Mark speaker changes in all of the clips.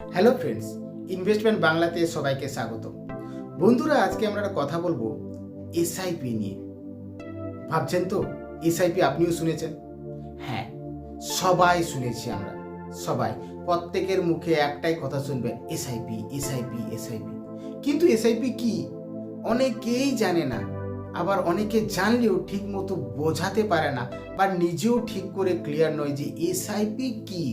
Speaker 1: Hello friends investment বাংলাতে সবাইকে স্বাগত বন্ধুরা, আজকে আমরা একটা কথা বলব এসআইপি নিয়ে। ভাবছেন তো এসআইপি আপনিও শুনেছেন? হ্যাঁ সবাই শুনেছি আমরা, সবাই। প্রত্যেকের মুখে একটাই কথা শুনবেন এসআইপি এসআইপি এসআইপি কিন্তু এসআইপি কি? অনেকেই জানে না, আবার অনেকে জানলেও ঠিক মতো বোঝাতে পারে না, বা নিজেও ঠিক করে ক্লিয়ার নয় যে এসআইপি কি।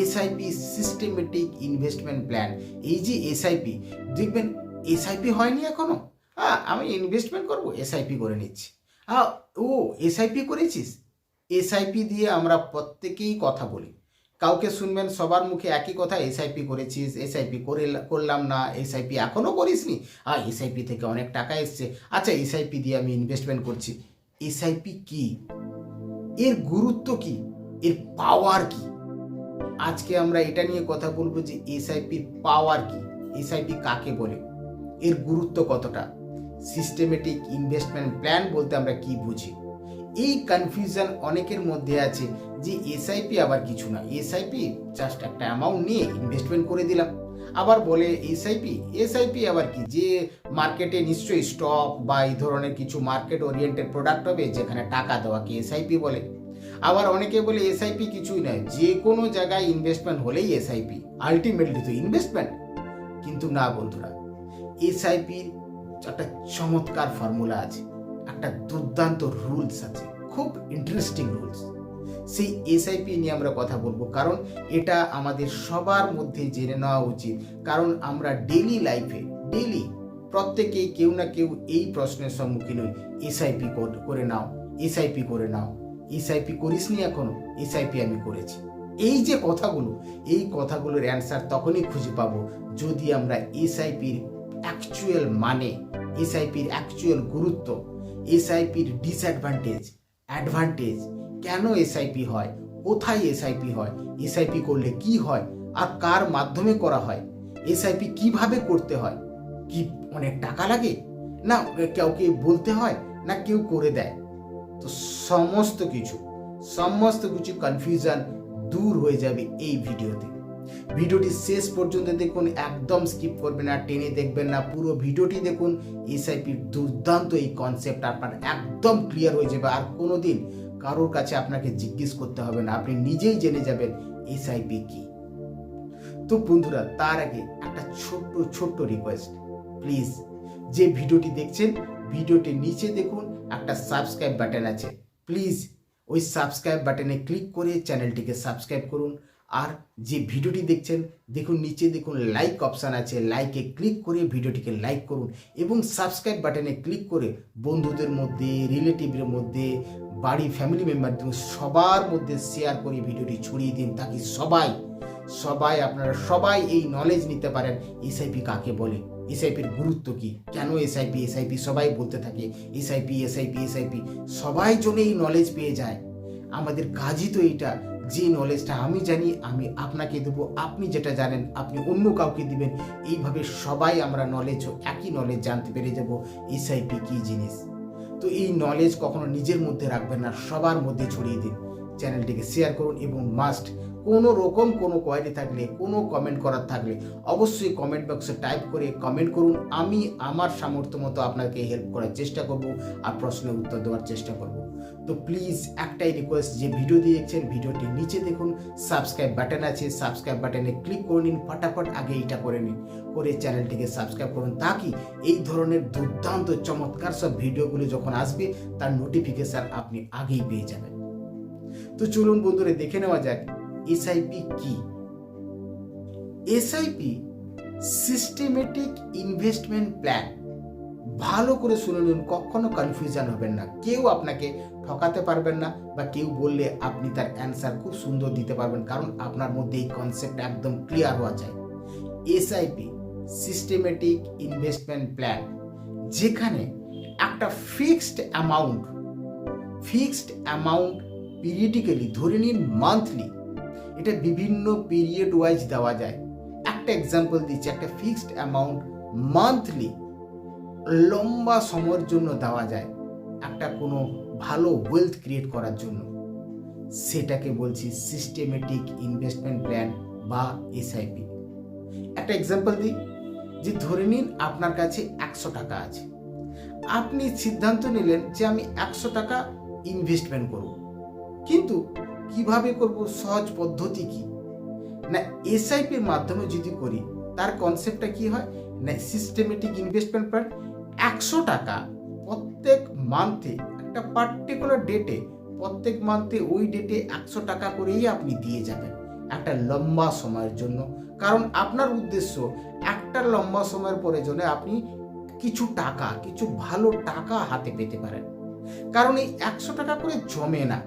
Speaker 1: এসআইপি সিস্টেমেটিক ইনভেস্টমেন্ট প্ল্যান এই যে এসআইপি দেখবেন এসআইপি হয়নি এখনও হ্যাঁ আমি ইনভেস্টমেন্ট করব এসআইপি করে নিচ্ছি হ্যাঁ ও এসআইপি করেছিস এসআইপি দিয়ে আমরা প্রত্যেকেই কথা বলি কাউকে শুনবেন সবার মুখে একই কথা এসআইপি করেছিস এসআইপি করে করলাম না এসআইপি এখনও করিসনি আর এসআইপি থেকে অনেক টাকা এসছে আচ্ছা এসআইপি দিয়ে আমি ইনভেস্টমেন্ট করছি এসআইপি কি এর গুরুত্ব কি এর পাওয়ার কি আজকে আমরা এটা নিয়ে কথা বলব যে এসআইপির পাওয়ার কি? এসআইপি কাকে বলে? এর গুরুত্ব কতটা? সিস্টেমেটিক ইনভেস্টমেন্ট প্ল্যান বলতে আমরা কি বুঝি? এই কনফিউশন অনেকের মধ্যে আছে যে এসআইপি আবার কিছু না। এসআইপি জাস্ট একটা অ্যামাউন্ট নিয়ে ইনভেস্টমেন্ট করে দিলাম। আবার বলে এসআইপি এসআইপি আবার কি? যে মার্কেটে নিশ্চয়ই স্টক বা এই ধরনের কিছু মার্কেট ওরিয়েন্টেড প্রোডাক্ট হবে যেখানে টাকা দেওয়া দেওয়াকে এসআইপি বলে। আবার অনেকে বলে এসআইপি কিছুই নয়, যে কোনো জায়গায় ইনভেস্টমেন্ট হলেই এসআইপি আলটিমেটলি তো ইনভেস্টমেন্ট কিন্তু না বন্ধুরা এসআইপির একটা চমৎকার ফর্মুলা আছে, একটা দুর্দান্ত রুলস আছে, খুব ইন্টারেস্টিং রুলস সেই এসআইপি নিয়ে আমরা কথা বলব, কারণ এটা আমাদের সবার মধ্যে জেনে নেওয়া উচিত। কারণ আমরা ডেলি লাইফে ডেলি প্রত্যেকেই কেউ না কেউ এই প্রশ্নের সম্মুখীন হই এসআইপি করে নাও এসআইপি করে নাও। এসআইপি করিসনি এখনও? এসআইপি আমি করেছি। এই যে কথাগুলো, এই কথাগুলোর অ্যান্সার তখনই খুঁজে পাবো যদি আমরা এসআইপির অ্যাকচুয়াল মানে এসআইপির অ্যাকচুয়াল গুরুত্ব, এসআইপির ডিসঅ্যাডভান্টেজ অ্যাডভান্টেজ কেন এসআইপি হয়, কোথায় এসআইপি হয়, এসআইপি করলে কি হয় আর কার মাধ্যমে করা হয়, এসআইপি কীভাবে করতে হয়, কি অনেক টাকা লাগে? না, কাউকে বলতে হয় না কেউ করে দেয়। তো সমস্ত কিছু সমস্ত কিছু কনফিউশন দূর হয়ে যাবে এই ভিডিওতে। ভিডিওটি শেষ পর্যন্ত দেখুন, একদম স্কিপ করবেন না, টেনে দেখবেন না, পুরো ভিডিওটি দেখুন। এসআইপির দুর্দান্ত এই কনসেপ্ট আপনার একদম ক্লিয়ার হয়ে যাবে। আর কোনো দিন কারোর কাছে আপনাকে জিজ্ঞেস করতে হবে না, আপনি নিজেই জেনে যাবেন এসআইপি কি। তো বন্ধুরা, তার আগে একটা ছোট্ট ছোট্ট রিকোয়েস্ট প্লিজ যে ভিডিওটি দেখছেন ভিডিওটি নিচে দেখুন একটা সাবস্ক্রাইব বাটন আছে। প্লিজ ওই সাবস্ক্রাইব বাটনে ক্লিক করে চ্যানেলটিকে সাবস্ক্রাইব করুন। আর যে ভিডিওটি দেখছেন, দেখুন নিচে দেখুন লাইক অপশান আছে। লাইকে ক্লিক করে ভিডিওটিকে লাইক করুন। এবং সাবস্ক্রাইব বাটনে ক্লিক করে বন্ধুদের মধ্যে রিলেটিভের মধ্যে বাড়ি ফ্যামিলি মেম্বারদের সবার মধ্যে শেয়ার করে ভিডিওটি ছড়িয়ে দিন। তাকে সবাই সবাই আপনারা সবাই এই নলেজ নিতে পারেন। এসআইপি কাকে বলে? এসআইপির গুরুত্ব কি? কেন এসআইপি এসআইপি সবাই বলতে থাকে, এসআইপি এসআইপি এসআইপি। সবাই জন্য এই নলেজ পেয়ে যায়। আমাদের কাজই তো এইটা। যে নলেজটা আমি জানি, আমি আপনাকে দেবো। আপনি যেটা জানেন, আপনি অন্য কাউকে দিবেন। এইভাবে সবাই আমরা নলেজ একই নলেজ জানতে পেরে যাব, এসআইপি কি জিনিস? তো এই নলেজ কখনো নিজের মধ্যে রাখবেন না, সবার মধ্যে ছড়িয়ে দিন। চ্যানেলটিকে শেয়ার করুন এবং মাস্ট কোনো রকম কোনো কোয়ারি থাকলে, কোনো কমেন্ট করার থাকলে, অবশ্যই কমেন্ট বক্সে টাইপ করে কমেন্ট করুন। আমি আমার সামর্থ্য মতো আপনাকে হেল্প করার চেষ্টা করব আর প্রশ্নের উত্তর দেওয়ার চেষ্টা করব। তো প্লিজ একটাই রিকোয়েস্ট যে ভিডিও দেখছেন ভিডিওটি নিচে দেখুন সাবস্ক্রাইব বাটন আছে সাবস্ক্রাইব বাটনে ক্লিক করে নিন, ফটাফট আগে এইটা করে নিন। করে চ্যানেলটিকে সাবস্ক্রাইব করুন, তাকি এই ধরনের দুর্দান্ত, চমৎকার সব ভিডিওগুলো যখন আসবে, তার নোটিফিকেশান আপনি আগেই পেয়ে যাবেন। তো চলুন বন্ধুরা, দেখে নেওয়া যাক এসআইপি কি? এসআইপি সিস্টেমেটিক ইনভেস্টমেন্ট প্ল্যান ভালো করে শুনে নিন, কখনো কনফিউশন হবেন না। কেউ আপনাকে ঠকাতে পারবেন না বা কেউ বললে আপনি তার অ্যান্সার খুব সুন্দর দিতে পারবেন, কারণ আপনার মধ্যে এই কনসেপ্ট একদম ক্লিয়ার হওয়া চাই এসআইপি সিস্টেমেটিক ইনভেস্টমেন্ট প্ল্যান যেখানে একটা fixed amount fixed amount periodically ধরে নিন মান্থলি এটা বিভিন্ন পিরিয়ড ওয়াইজ দেওয়া যায়। একটা এক্সাম্পল দিচ্ছি, একটা ফিক্সড অ্যামাউন্ট মান্থলি লম্বা সময়ের জন্য দেওয়া যায় একটা কোনো ভালো ওয়েলথ ক্রিয়েট করার জন্য। সেটাকে বলছি সিস্টেমেটিক ইনভেস্টমেন্ট প্ল্যান বা এসআইপি একটা এক্সাম্পল দিই, যে ধরে নিন আপনার কাছে একশো টাকা আছে। আপনি সিদ্ধান্ত নিলেন যে আমি একশো টাকা ইনভেস্টমেন্ট করব। কিন্তু কীভাবে করব? সহজ পদ্ধতি কি? না এসআইপির মাধ্যমে যদি করি, তার কনসেপ্টটা কি হয়? না সিস্টেমেটিক ইনভেস্টমেন্ট প্ল্যান একশো টাকা প্রত্যেক মান্থে একটা পার্টিকুলার ডেটে প্রত্যেক মান্থে ওই ডেটে একশো টাকা করেই আপনি দিয়ে যাবেন একটা লম্বা সময়ের জন্য। কারণ আপনার উদ্দেশ্য একটা লম্বা সময়ের পরে জন্য আপনি কিছু টাকা, কিছু ভালো টাকা হাতে পেতে পারেন। কারণ এই একশো টাকা করে জমে না।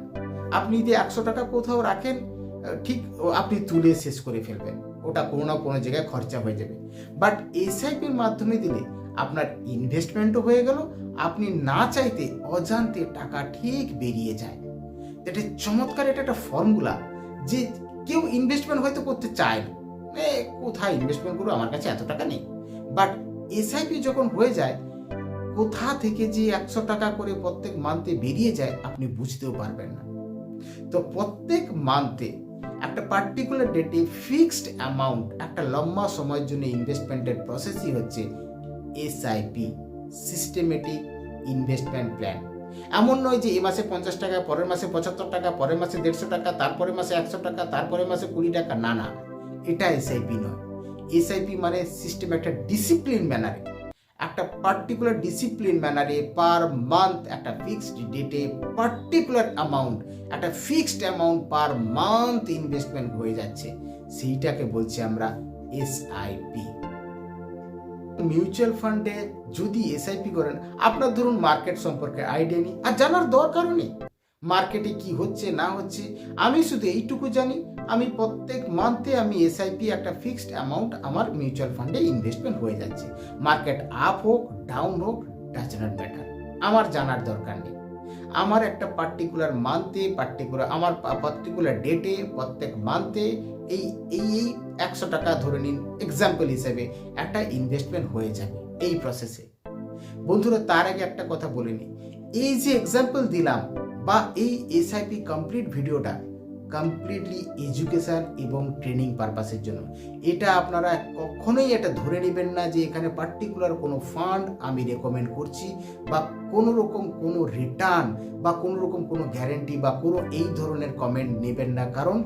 Speaker 1: আপনি যে একশো টাকা কোথাও রাখেন ঠিক আপনি তুলে শেষ করে ফেলবেন। ওটা কোনো না কোনো জায়গায় খরচা হয়ে যাবে। বাট এসআইপির মাধ্যমে দিলে আপনার ইনভেস্টমেন্টও হয়ে গেল। আপনি না চাইতে অজান্তে টাকা ঠিক বেরিয়ে যায়। এটা চমৎকার এটা একটা ফর্মুলা যে কেউ ইনভেস্টমেন্ট হয়তো করতে চায় না। কোথায় ইনভেস্টমেন্ট করব? আমার কাছে এত টাকা নেই। বাট এসআইপি যখন হয়ে যায়, কোথা থেকে যে একশো টাকা করে প্রত্যেক মান্থে বেরিয়ে যায়, আপনি বুঝতেও পারবেন না। তো প্রত্যেক মান্থে একটা পার্টিকুলার ডেটে ফিক্সড অ্যামাউন্ট একটা লম্বা সময়ের জন্য ইনভেস্টমেন্টের প্রসেসই হচ্ছে এসআইপি সিস্টেমেটিক ইনভেস্টমেন্ট প্ল্যান এমন নয় যে এ মাসে পঞ্চাশ টাকা, পরের মাসে পঁচাত্তর টাকা, পরের মাসে দেড়শো টাকা, তারপরের মাসে একশো টাকা, তারপরের মাসে কুড়ি টাকা। না না, এটা এসআইপি নয়। এসআইপি মানে সিস্টেম একটা ডিসিপ্লিন ম্যানারে একটা পার্টিকুলার ডিসিপ্লিন ম্যানারে পার মান্থ একটা ফিক্সড ডেটে পার্টিকুলার অ্যামাউন্ট একটা fixed amount per month investment হয়ে যাচ্ছে। সেইটাকে বলছি আমরা এসআইপি মিউচুয়াল ফান্ডে যদি এসআইপি করেন, আপনার ধরুন মার্কেট সম্পর্কে আইডিয়া নেই, আর জানার দরকারও নেই। মার্কেটে কি হচ্ছে, না হচ্ছে, আমি শুধু এইটুকু জানি আমি প্রত্যেক মান্থে আমি এসআইপি একটা ফিক্সড অ্যামাউন্ট আমার মিউচুয়াল ফান্ডে ইনভেস্টমেন্ট হয়ে যাচ্ছে। মার্কেট আপ হোক ডাউন হোক ডাজ নট ম্যাটার আমার জানার দরকার নেই। আমার একটা পার্টিকুলার মান্থে পার্টিকুলার আমার পার্টিকুলার ডেটে প্রত্যেক মান্থে এই এই এই একশো টাকা ধরে নিন এক্সাম্পল হিসেবে একটা ইনভেস্টমেন্ট হয়ে যাবে এই প্রসেসে বন্ধুরা, তার আগে একটা কথা বলে নিই। এই যে এক্সাম্পল দিলাম বা এই এসআইপি কমপ্লিট ভিডিওটা কমপ্লিটলি এডুকেশন এবং ট্রেনিং পারপাসের জন্য। এটা আপনারা কখনোই এটা ধরে নেবেন না যে এখানে পার্টিকুলার কোনো ফান্ড আমি রেকমেন্ড করছি বা কোনো রকম কোনো রিটার্ন বা কোনো রকম কোনো গ্যারেন্টি বা কোনো এই ধরনের কমেন্ট নেবেন না। কারণ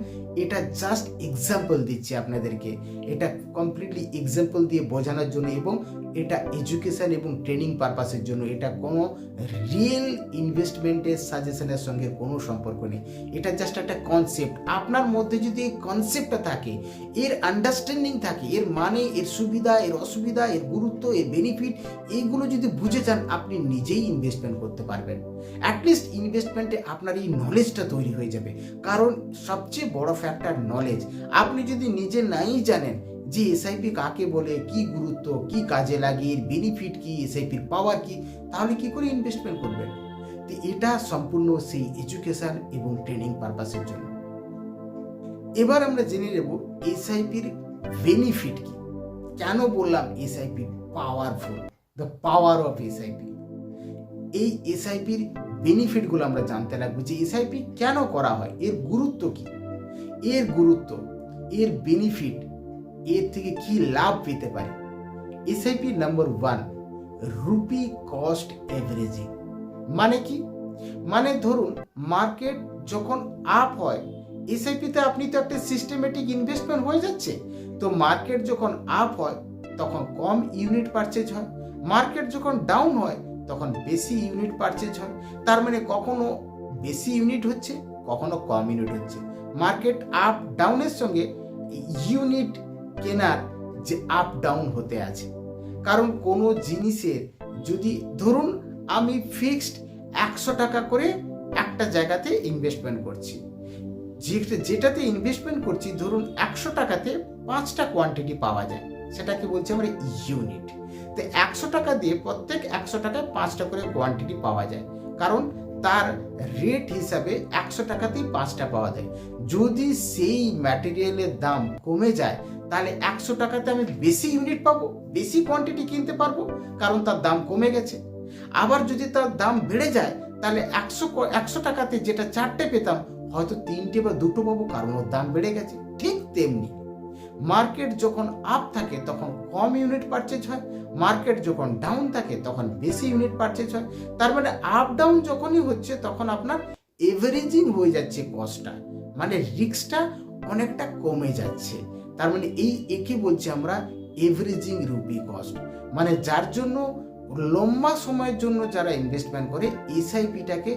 Speaker 1: এটা জাস্ট এক্সাম্পল দিচ্ছি আপনাদেরকে। এটা কমপ্লিটলি এক্সাম্পল দিয়ে বোঝানোর জন্য এবং এটা এডুকেশন এবং ট্রেনিং পারপাসের জন্য। এটা কোনো রিয়েল ইনভেস্টমেন্টের সাজেশনের সঙ্গে কোনো সম্পর্ক নেই। এটা জাস্ট একটা কনসেপ্ট আপনার মধ্যে যদি এই কনসেপ্টটা থাকে, এর আন্ডারস্ট্যান্ডিং থাকে, এর মানে এর সুবিধা, এর অসুবিধা, এর গুরুত্ব, এর বেনিফিট এইগুলো যদি বুঝে যান, আপনি নিজেই ইনভেস্টমেন্ট করতে পারবেন। অ্যাটলিস্ট ইনভেস্টমেন্টে আপনার এই নলেজটা তৈরি হয়ে যাবে। কারণ সবচেয়ে বড় ফ্যাক্টর নলেজ আপনি যদি নিজে নাই জানেন যে এসআইপি কাকে বলে, কি গুরুত্ব, কি কাজে লাগে, এর বেনিফিট কি এসআইপির পাওয়ার কি, তাহলে কি করে ইনভেস্টমেন্ট করবেন? তো এটা সম্পূর্ণ সেই এডুকেশন এবং ট্রেনিং পারপাসের জন্য। এবার আমরা জেনে নেব এসআইপির বেনিফিট কি। কেন বললাম SIP powerful the power of SIP এই এসআইপির বেনিফিটগুলো আমরা জানতে লাগবো যে এসআইপি কেন করা হয়, এর গুরুত্ব কি? এর গুরুত্ব, এর বেনিফিট এর থেকে কি লাভ পেতে পারে? SIP number one rupee cost averaging মানে কি? মানে ধরুন মার্কেট যখন আপ হয় এসআইপিতে আপনি তো একটা সিস্টেমেটিক ইনভেস্টমেন্ট হয়ে যাচ্ছে। তো মার্কেট যখন আপ হয়, তখন কম ইউনিট পারচেজ হয়। মার্কেট যখন ডাউন হয়, তখন বেশি ইউনিট পারচেজ হয়। তার মানে কখনো বেশি ইউনিট হচ্ছে, কখনো কম ইউনিট হচ্ছে। মার্কেট আপ ডাউনের সঙ্গে ইউনিট কেনার যে আপ ডাউন হতে আছে। কারণ কোনো জিনিসের যদি ধরুন, আমি ফিক্সড একশো টাকা করে একটা জায়গাতে ইনভেস্টমেন্ট করছি। যেটাতে ইনভেস্টমেন্ট করছি, ধরুন একশো টাকাতে পাঁচটা কোয়ান্টিটি পাওয়া যায়। সেটাকে বলছি আমরা ইউনিট তো একশো টাকা দিয়ে প্রত্যেক একশো টাকায় পাঁচটা করে কোয়ান্টিটি পাওয়া যায়। কারণ তার রেট হিসাবে একশো টাকাতেই পাঁচটা পাওয়া যায়। যদি সেই ম্যাটেরিয়ালের দাম কমে যায়, তাহলে একশো টাকাতে আমি বেশি ইউনিট পাবো, বেশি কোয়ান্টিটি কিনতে পারব, কারণ তার দাম কমে গেছে। আবার যদি তার দাম বেড়ে যায়, তাহলে একশো একশো টাকাতে যেটা চারটে পেতাম হয়তো তিনটে বা দুটো পাবো কারণ ওর দাম বেড়ে গেছে, ঠিক তেমনি। মার্কেট যখন আপ থাকে, তখন কম ইউনিট পারচেজ হয়, মার্কেট যখন ডাউন থাকে, তখন বেশি ইউনিট পারচেজ হয়। তার মানে আপ ডাউন যখনই হচ্ছে, তখন আপনার এভারেজিং হয়ে যাচ্ছে কস্টটা মানে রিস্কটা অনেকটা কমে যাচ্ছে। তার মানে এই একে বলছি আমরা এভারেজিং রুপি কস্ট মানে যার জন্য লম্বা সময়ের জন্য যারা ইনভেস্টমেন্ট করে এসআইপিটাকে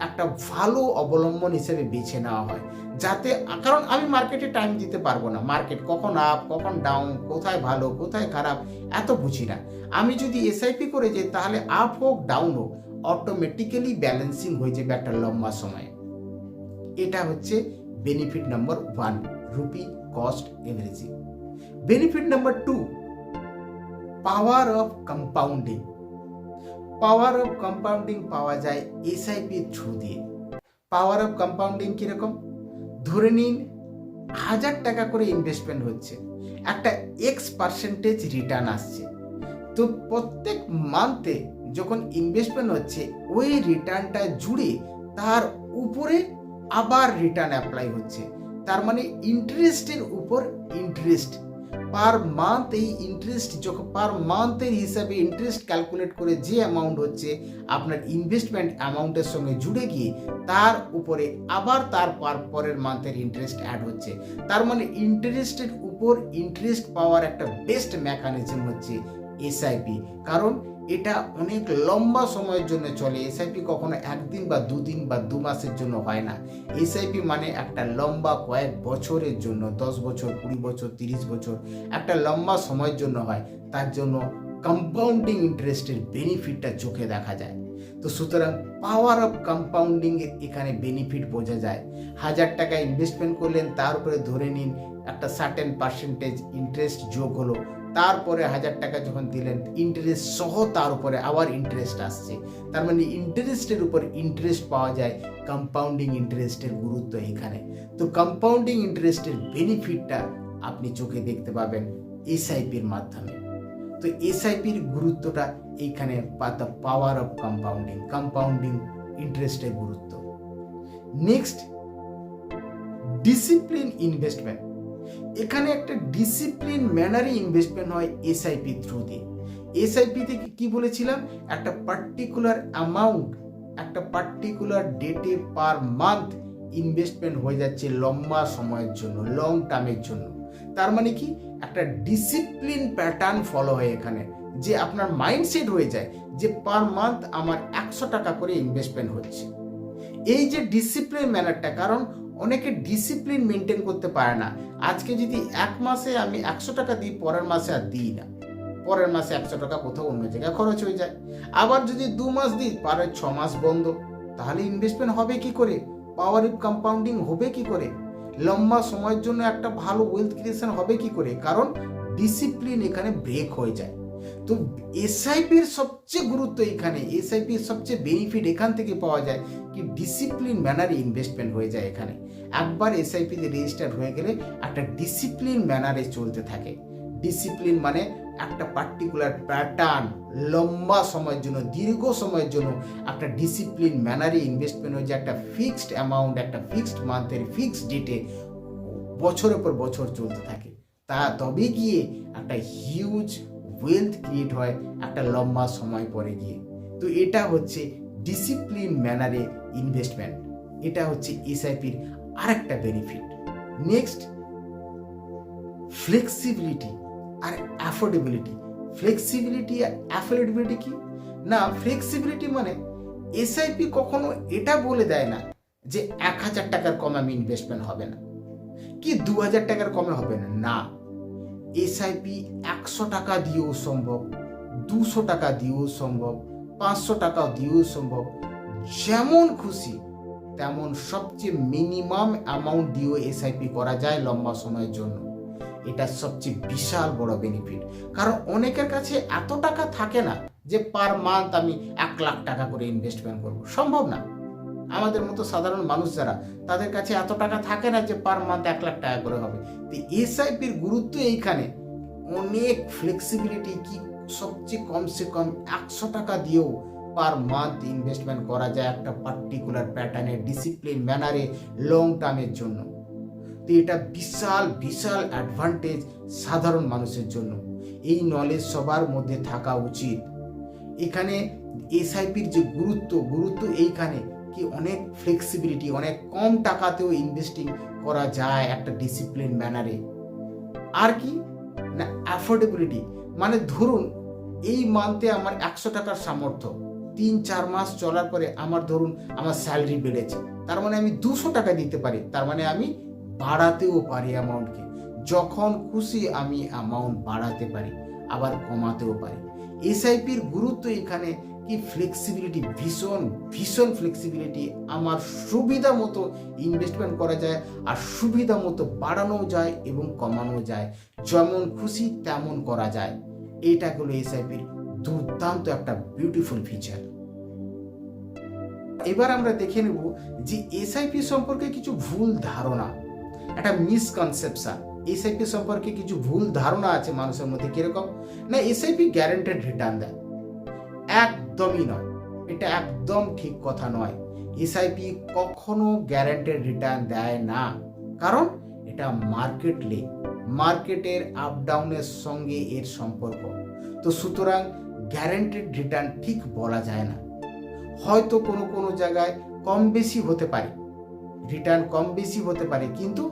Speaker 1: একটা ভালো অবলম্বন হিসেবে বেছে নেওয়া হয়। যাতে, কারণ আমি মার্কেটে টাইম দিতে পারব না। মার্কেট কখন আপ কখন ডাউন কোথায় ভালো, কোথায় খারাপ, এত বুঝি না। আমি যদি এসআইপি করে যাই, তাহলে আপ হোক ডাউন হোক অটোমেটিক্যালি ব্যালেন্সিং হয়ে যাবে একটা লম্বা সময়ে। এটা হচ্ছে benefit number one rupee cost averaging benefit number two power of compounding power of compounding পাওয়া যায় এসআইপির থ্রু দিয়ে। পাওয়ার অফ কম্পাউন্ডিং কীরকম? ধরে নিন, হাজার টাকা করে ইনভেস্টমেন্ট হচ্ছে। একটা এক্স পার্সেন্টেজ রিটার্ন আসছে। তো প্রত্যেক মান্থে যখন ইনভেস্টমেন্ট হচ্ছে, ওই রিটার্নটা জুড়ে তার উপরে আবার রিটার্ন অ্যাপ্লাই হচ্ছে। তার মানে ইন্টারেস্টের উপর ইন্টারেস্ট পার মান্থ এই ইন্টারেস্ট যখন পার মান্থের হিসাবে ইন্টারেস্ট ক্যালকুলেট করে যে অ্যামাউন্ট হচ্ছে, আপনার ইনভেস্টমেন্ট অ্যামাউন্টের সঙ্গে জুড়ে গিয়ে তার উপরে আবার তার পার পরের মান্থের ইন্টারেস্ট অ্যাড হচ্ছে। তার মানে ইন্টারেস্টের উপর ইন্টারেস্ট পাওয়ার একটা বেস্ট মেকানিজম হচ্ছে এসআইপি কারণ এটা অনেক লম্বা সময়ের জন্য চলে। এসআইপি কখনো একদিন বা দুদিন বা দু মাসের জন্য হয় না। এসআইপি মানে একটা লম্বা কয়েক বছরের জন্য, দশ বছর, কুড়ি বছর, তিরিশ বছর, একটা লম্বা সময়ের জন্য হয়। তার জন্য কম্পাউন্ডিং ইন্টারেস্টের বেনিফিটটা চোখে দেখা যায়। তো সুতরাং পাওয়ার অফ কম্পাউন্ডিংয়ের এখানে বেনিফিট বোঝা যায়। হাজার টাকা ইনভেস্টমেন্ট করলেন, তার উপরে ধরে নিন একটা সার্টেন পার্সেন্টেজ ইন্টারেস্ট যোগ হলো। তারপরে হাজার টাকা যখন দিলেন ইন্টারেস্ট সহ তার উপরে আবার ইন্টারেস্ট আসছে। তার মানে ইন্টারেস্টের উপর ইন্টারেস্ট পাওয়া যায় কম্পাউন্ডিং ইন্টারেস্টের গুরুত্ব এখানে। তো কম্পাউন্ডিং ইন্টারেস্টের বেনিফিটটা আপনি চোখে দেখতে পাবেন এসআইপির মাধ্যমে। তো এসআইপির গুরুত্বটা এইখানে the power of compounding compounding ইন্টারেস্টের গুরুত্ব। নেক্সট ডিসিপ্লিন ইনভেস্টমেন্ট এখানে একটা ডিসিপ্লিন ম্যানারে ইনভেস্টমেন্ট হয় এসআইপি থ্রু দিয়ে। এসআইপি থেকে কি বলেছিলাম? একটা পার্টিকুলার অ্যামাউন্ট একটা পার্টিকুলার ডেটে পার মান্থ ইনভেস্টমেন্ট হয়ে যাচ্ছে লম্বা সময়ের জন্য লং টার্মের জন্য। তার মানে কি? একটা ডিসিপ্লিন প্যাটার্ন ফলো হয় এখানে। যে আপনার মাইন্ডসেট হয়ে যায় যে পার মান্থ আমার একশো টাকা করে ইনভেস্টমেন্ট হচ্ছে। এই যে ডিসিপ্লিন ম্যানারটা কারণ অনেকে ডিসিপ্লিন মেনটেন করতে পারে না। আজকে যদি এক মাসে আমি একশো টাকা দিই, পরের মাসে আর দিই না। পরের মাসে একশো টাকা কোথাও অন্য জায়গায় খরচ হয়ে যায়। আবার যদি দু মাস দিই পরের ছ মাস বন্ধ। তাহলে ইনভেস্টমেন্ট হবে কি করে? পাওয়ার ইফ কম্পাউন্ডিং হবে কি করে? লম্বা সময়ের জন্য একটা ভালো ওয়েলথ ক্রিয়েশন হবে কি করে? কারণ ডিসিপ্লিন এখানে ব্রেক হয়ে যায়। তো এসআইপির সবচেয়ে গুরুত্ব এখানে এসআইপির সবচেয়ে বেনিফিট এখান থেকে পাওয়া যায় কি ডিসিপ্লিন ম্যানারে ইনভেস্টমেন্ট হয়ে যায় এখানে। একবার এসআইপিতে রেজিস্টার হয়ে গেলে একটা ডিসিপ্লিন ম্যানারে চলতে থাকে। ডিসিপ্লিন মানে একটা পার্টিকুলার প্যাটার্ন লম্বা সময়ের জন্য, দীর্ঘ সময়ের জন্য একটা ডিসিপ্লিন ম্যানারে ইনভেস্টমেন্ট হয়ে যায়। একটা ফিক্সড অ্যামাউন্ট একটা ফিক্সড মান্থের ফিক্সড ডেটে বছরের পর বছর চলতে থাকে। তা তবে গিয়ে একটা হিউজ ওয়েলথ ক্রিয়েট হয় একটা লম্বা সময় পরে গিয়ে। তো এটা হচ্ছে ডিসিপ্লিন ম্যানারে ইনভেস্টমেন্ট এটা হচ্ছে এসআইপির আরেকটা বেনিফিট নেক্সট ফ্লেক্সিবিলিটি আর অ্যাফোর্ডেবিলিটি ফ্লেক্সিবিলিটি আর অ্যাফোর্ডেবিলিটি কি? না ফ্লেক্সিবিলিটি মানে এসআইপি কখনো এটা বলে দেয় না যে এক হাজার টাকার কমে আমি ইনভেস্টমেন্ট হবে না। কি দু হাজার টাকার কমে হবে না? না। এসআইপি একশো টাকা দিয়েও সম্ভব, দুশো টাকা দিয়েও সম্ভব, পাঁচশো টাকা দিয়েও সম্ভব। যেমন খুশি, তেমন সবচেয়ে মিনিমাম অ্যামাউন্ট দিয়েও এসআইপি করা যায় লম্বা সময়ের জন্য। এটা সবচেয়ে বিশাল বড় বেনিফিট কারণ অনেকের কাছে এত টাকা থাকে না যে, পার মান্থ আমি এক লাখ টাকা করে ইনভেস্টমেন্ট করব। সম্ভব না। আমাদের মতো সাধারণ মানুষ যারা, তাদের কাছে এত টাকা থাকে না যে পার মান্থ এক লাখ টাকা করে হবে। তো এসআইপির গুরুত্ব এইখানে, অনেক ফ্লেক্সিবিলিটি কি সবচেয়ে কমসে কম একশো টাকা দিয়েও পার মান্থ ইনভেস্টমেন্ট করা যায় একটা পার্টিকুলার প্যাটার্নে ডিসিপ্লিন ম্যানারে লং টার্মের জন্য। তো এটা বিশাল বিশাল অ্যাডভান্টেজ সাধারণ মানুষের জন্য। এই নলেজ সবার মধ্যে থাকা উচিত। এখানে এসআইপির যে গুরুত্ব গুরুত্ব এইখানে কি অনেক ফ্লেক্সিবিলিটি অনেক কম টাকাতেও ইনভেস্টিং করা যায় একটা ডিসিপ্লিন ম্যানারে আর কি? না অ্যাফোর্ডেবিলিটি মানে ধরুন, এই মান্থে আমার একশো টাকার সামর্থ্য, তিন, চার মাস চলার পরে আমার ধরুন আমার স্যালারি বেড়েছে, তার মানে আমি দুশো টাকা দিতে পারি, তার মানে আমি বাড়াতেও পারি অ্যামাউন্টকে যখন খুশি আমি অ্যামাউন্ট বাড়াতে পারি, আবার কমাতেও পারি। এসআইপির গুরুত্ব এখানে কি ফ্লেক্সিবিলিটি ভীষণ ভীষণ ফ্লেক্সিবিলিটি আমার সুবিধা মতো ইনভেস্টমেন্ট করা যায় আর সুবিধা মতো বাড়ানো যায় এবং কমানো যায়। যেমন খুশি তেমন করা যায়। এটা হলো এসআইপির দুর্দান্ত একটা বিউটিফুল ফিচার এবার আমরা দেখে নেব যে এসআইপি সম্পর্কে কিছু ভুল ধারণা। একটা মিসকনসেপশন এসআইপি সম্পর্কে কিছু ভুল ধারণা আছে মানুষের মধ্যে কীরকম? না এসআইপি গ্যারেন্টেড রিটার্ন দেয়। একদমই নয়। এটা একদম ঠিক কথা নয়। এসআইপি কখনো গ্যারেন্টেড রিটার্ন দেয় না। কারণ এটা মার্কেট লিঙ্ক মার্কেটের আপ ডাউনের সঙ্গে এর সম্পর্ক। তো সুতরাং গ্যারেন্টেড রিটার্ন ঠিক বলা যায় না। হয়তো কোনো কোনো জায়গায় কম বেশি হতে পারে। রিটার্ন কম বেশি হতে পারে, কিন্তু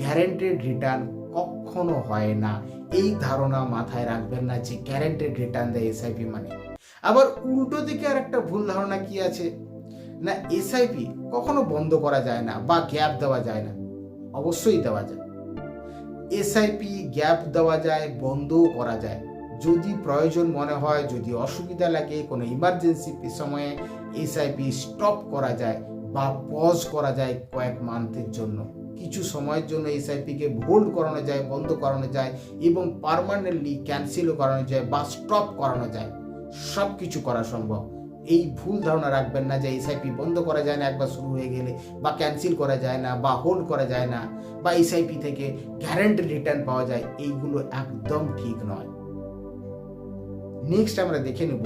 Speaker 1: গ্যারেন্টেড রিটার্ন কখনো হয় না। এই ধারণা মাথায় রাখবেন না যে গ্যারেন্টেড রিটার্ন দেয় এসআইপি মানে। আবার উল্টো দিকে আর একটা ভুল ধারণা কি আছে? না এসআইপি কখনো বন্ধ করা যায় না বা গ্যাপ দেওয়া যায় না। অবশ্যই দেওয়া যায়। এসআইপি গ্যাপ দেওয়া যায়, বন্ধও করা যায়। যদি প্রয়োজন মনে হয়, যদি অসুবিধা লাগে, কোনো ইমার্জেন্সি সময়ে এসআইপি স্টপ করা যায় বা পজ করা যায় কয়েক মান্থের জন্য। কিছু সময়ের জন্য এসআইপিকে হোল্ড করানো যায়, বন্ধ করানো যায় এবং পারমানেন্টলি ক্যান্সেলও করানো যায় বা স্টপ করানো যায়। সব কিছু করা সম্ভব। এই ভুল ধারণা রাখবেন না যে এসআইপি বন্ধ করা যায় না, একবার শুরু হয়ে গেলে, বা ক্যান্সেল করা যায় না, বা হোল্ড করা যায় না, বা এসআইপি থেকে গ্যারেন্টি রিটার্ন পাওয়া যায়, এইগুলো একদম ঠিক নয়। নেক্সট আমরা দেখে নেব।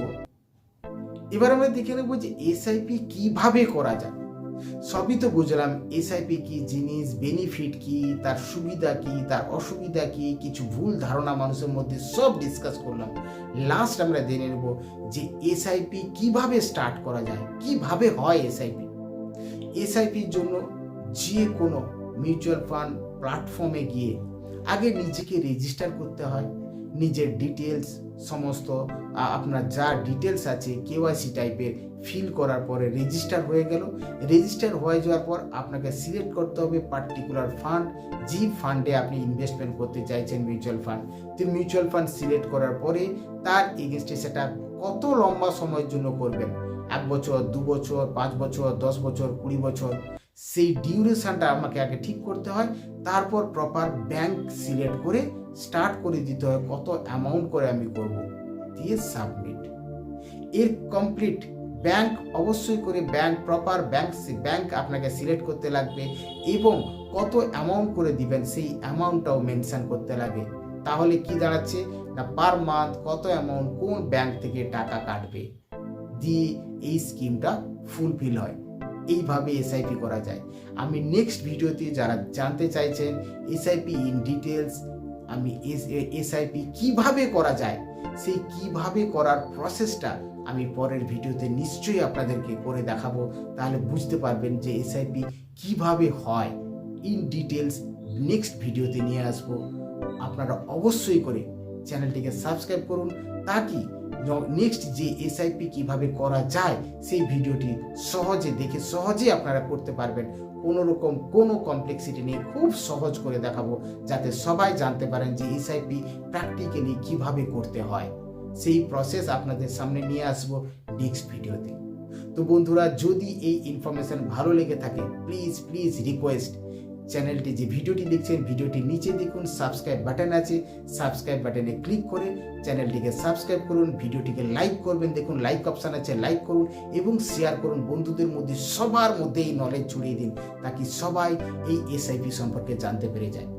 Speaker 1: এবার আমরা দেখে নেব যে এসআইপি কীভাবে করা যায়। সবই তো বুঝলাম এসআইপি কি জিনিস বেনিফিট কি, তার সুবিধা কি, তার অসুবিধা কি, কিছু ভুল ধারণা মানুষের মধ্যে সব ডিসকাস করলাম। লাস্ট আমরা জেনে নেব যে এসআইপি কীভাবে স্টার্ট করা যায়, কীভাবে হয় এসআইপি এসআইপির জন্য যে কোনো মিউচুয়াল ফান্ড প্ল্যাটফর্মে গিয়ে আগে নিজেকে রেজিস্টার করতে হয় নিজের ডিটেলস সমস্ত আপনার যা ডিটেলস আছে কেওয়াইসি টাইপের ফিল করার পরে রেজিস্টার হয়ে গেল। রেজিস্টার হয়ে যাওয়ার পর আপনাকে সিলেক্ট করতে হবে পার্টিকুলার ফান্ড যে ফান্ডে আপনি ইনভেস্টমেন্ট করতে চাইছেন মিউচুয়াল ফান্ড তো মিউচুয়াল ফান্ড সিলেক্ট করার পরে তার এগেনস্টে সেটা কত লম্বা সময়ের জন্য করবেন? এক বছর, দু বছর, পাঁচ বছর, দশ বছর, কুড়ি বছর? সেই ডিউরেশনটা আমাকে আগে ঠিক করতে হয়, তারপর প্রপার ব্যাংক সিলেক্ট করে স্টার্ট করে দিতে হয় কত অ্যামাউন্ট করে আমি করব, দিয়ে সাবমিট এর কমপ্লিট ব্যাংক অবশ্যই করে ব্যাংক প্রপার ব্যাংক ব্যাংক আপনাকে সিলেক্ট করতে লাগবে এবং কত অ্যামাউন্ট করে দিবেন সেই অ্যামাউন্টটাও মেনশান করতে লাগে। তাহলে কি দাঁড়াচ্ছে? না পার মান্থ কত অ্যামাউন্ট কোন ব্যাংক থেকে টাকা কাটবে? দিয়ে এই স্কিমটা ফুলফিল হয়। এইভাবে এসআইপি করা যায়। আমি নেক্সট ভিডিওতে যারা জানতে চাইছেন এসআইপি ইন ডিটেলস আমি এসআইপি কীভাবে করা যায়, সেই কীভাবে করার প্রসেসটা আমি পরের ভিডিওতে নিশ্চয়ই আপনাদেরকে করে দেখাবো। তাহলে বুঝতে পারবেন যে এসআইপি কীভাবে হয়। ইন ডিটেলস নেক্সট ভিডিওতে নিয়ে আসব। আপনারা অবশ্যই করে চ্যানেলটিকে সাবস্ক্রাইব করুন তাকি নেক্সট যে এসআইপি কীভাবে করা যায়, সেই ভিডিওটি সহজে দেখে সহজে আপনারা করতে পারবেন। কোনো রকম কোনো কমপ্লেক্সিটি নেই, খুব সহজ করে দেখাবো, যাতে সবাই জানতে পারেন যে এসআইপি প্র্যাকটিক্যালি কীভাবে করতে হয়। সেই প্রসেস আপনাদের সামনে নিয়ে আসব নেক্সট ভিডিওতে। তো বন্ধুরা, যদি এই ইনফরমেশন ভালো লেগে থাকে প্লিজ প্লিজ রিকোয়েস্ট চ্যানেলটি যে ভিডিওটি দেখছেন ভিডিওটি নিচে দেখুন সাবস্ক্রাইব বাটন আছে। সাবস্ক্রাইব বাটনে ক্লিক করে চ্যানেলটিকে সাবস্ক্রাইব করুন, ভিডিওটিকে লাইক করবেন, দেখুন লাইক অপশান আছে, লাইক করুন এবং শেয়ার করুন বন্ধুদের মধ্যে, সবার মধ্যে এই নলেজ ছড়িয়ে দিন, তাকে সবাই এই এসআইপি সম্পর্কে জানতে পেরে যায়।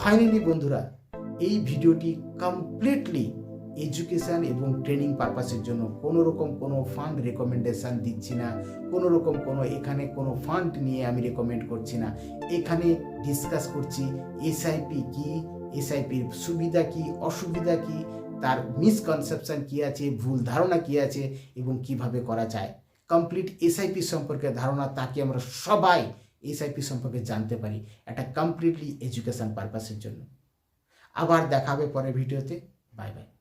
Speaker 1: ফাইনালি বন্ধুরা, এই ভিডিওটি কমপ্লিটলি এডুকেশান এবং ট্রেনিং পারপাসের জন্য কোনো রকম কোনো ফান্ড রেকমেন্ডেশন দিচ্ছি না কোনো রকম কোনো এখানে কোনো ফান্ড নিয়ে আমি রেকমেন্ড করছি না। এখানে ডিসকাস করছি এসআইপি কি এসআইপির সুবিধা কি, অসুবিধা কি, তার মিসকনসেপশন কি আছে, ভুল ধারণা কি আছে এবং কীভাবে করা যায়। কমপ্লিট এসআইপি সম্পর্কে ধারণা তাকে আমরা সবাই এসআইপি সম্পর্কে জানতে পারি, একটা কমপ্লিটলি এডুকেশন পারপাসের জন্য। আবার দেখাবে পরে ভিডিওতে। Bye bye